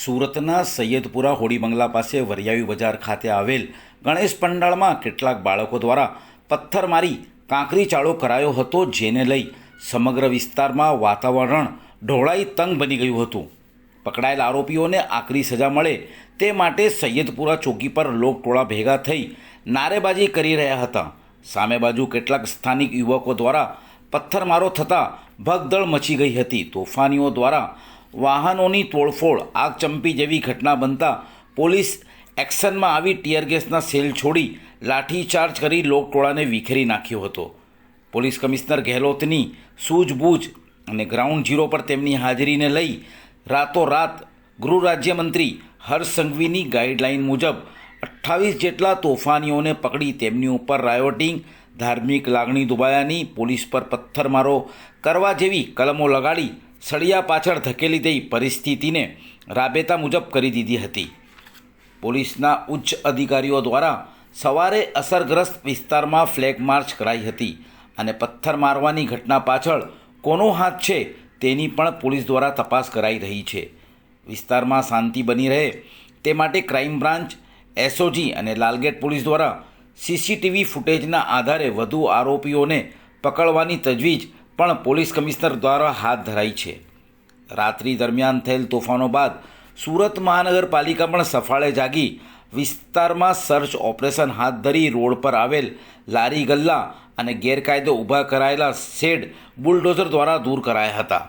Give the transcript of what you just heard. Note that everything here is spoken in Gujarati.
સુરતના સૈયદપુરા હોડી બંગલા પાસે વરિયાવી બજાર ખાતે આવેલ ગણેશ પંડાળમાં કેટલાક બાળકો દ્વારા પથ્થર મારી કાંકરી ચાળો કરાયો હતો, જેને લઈ સમગ્ર વિસ્તારમાં વાતાવરણ ઢોળાઈ તંગ બની ગયું હતું. પકડાયેલ આરોપીઓને આકરી સજા મળે તે માટે સૈયદપુરા ચોકી પર લોકટોળા ભેગા થઈ નારેબાજી કરી રહ્યા હતા. સામે બાજુ કેટલાક સ્થાનિક યુવકો દ્વારા પથ્થરમારો થતાં ભગદળ મચી ગઈ હતી. તોફાનીઓ દ્વારા વાહનોની તોડફોડ આગચંપી જેવી ઘટના બનતા પોલીસ એક્શનમાં આવી ટીયર ગેસના સેલ છોડી લાઠીચાર્જ કરી લોકટોળાને વિખેરી નાખ્યો હતો. પોલીસ કમિશનર ગેહલોતની સૂઝબૂઝ અને ગ્રાઉન્ડ ઝીરો પર તેમની હાજરીને લઈ રાતોરાત ગૃહ રાજ્યમંત્રી હર્ષ સંઘવીની ગાઈડલાઈન મુજબ અઠ્ઠાવીસ જેટલા તોફાનીઓને પકડી તેમની ઉપર રાયોટિંગ, ધાર્મિક લાગણી દુબાયાની પોલીસ પર પથ્થરમારો કરવા જેવી કલમો લગાડી સળિયા પાછળ ધકેલી દઈ પરિસ્થિતિને રાબેતા મુજબ કરી દીધી હતી. પોલીસના ઉચ્ચ અધિકારીઓ દ્વારા સવારે અસરગ્રસ્ત વિસ્તારમાં ફ્લેગ માર્ચ કરાઈ હતી અને પથ્થર મારવાની ઘટના પાછળ કોનો હાથ છે તેની પણ પોલીસ દ્વારા તપાસ કરાઈ રહી છે. વિસ્તારમાં શાંતિ બની રહે તે માટે ક્રાઇમ બ્રાન્ચ, એસઓજી અને લાલગેટ પોલીસ દ્વારા સીસીટીવી ફૂટેજના આધારે વધુ આરોપીઓને પકડવાની તજવીજ પણ પોલીસ કમિશનર દ્વારા હાથ ધરાઈ છે. રાત્રિ દરમિયાન થયેલ તોફાનો બાદ સુરત મહાનગરપાલિકા પણ સફાળે જાગી વિસ્તારમાં સર્ચ ઓપરેશન હાથ ધરી રોડ પર આવેલ લારી ગલ્લા અને ગેરકાયદે ઊભા કરાયેલા શેડ બુલડોઝર દ્વારા દૂર કરાયા હતા.